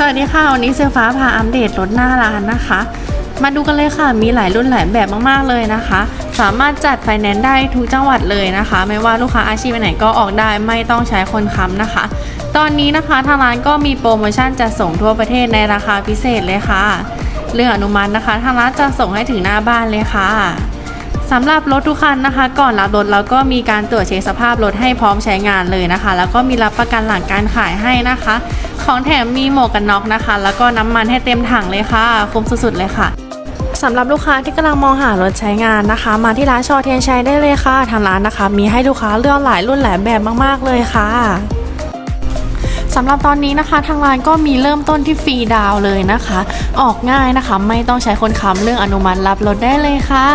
สวัสดีค่ะ วันนี้เซลฟ้าพาอัปเดตรถหน้าร้านนะคะ มาดูกันเลยค่ะ มีหลายรุ่นหลายแบบมากๆเลยนะคะ สามารถจัดไฟแนนซ์ได้ทุกจังหวัดเลยนะคะ ไม่ว่าลูกค้าอาชีพไหนก็ออกได้ไม่ต้องใช้คนค้ำนะคะ ตอนนี้นะคะทางร้านก็มีโปรโมชั่นจัดส่งทั่วประเทศในราคาพิเศษเลยค่ะ เรื่องอนุมัตินะคะทางร้านจะส่งให้ถึงหน้าบ้านเลยค่ะ สำหรับรถทุกคันนะคะ ก่อนรับรถเราก็มีการตรวจเช็คสภาพรถให้พร้อมใช้งานเลยนะคะ แล้วก็มีรับประกันหลังการขายให้นะคะ ของแถมมีหมวกกันน็อกนะคะ แล้วก็น้ำมันให้เต็มถังเลยค่ะคุ้มสุดๆเลยค่ะสำหรับลูกค้าที่กำลังมองหารถใช้งานนะคะ มาที่ร้านชอเทียนชัยได้เลยค่ะ ทางร้านนะคะ มีให้ลูกค้าเลือกหลายรุ่นหลายแบบมากๆเลยค่ะสำหรับตอนนี้นะคะทางร้านก็มีเริ่มต้นที่ฟรีดาวเลยนะคะ ออกง่ายนะคะ ไม่ต้องใช้คนค้ำเรื่องอนุมัติรับรถได้เลยค่ะ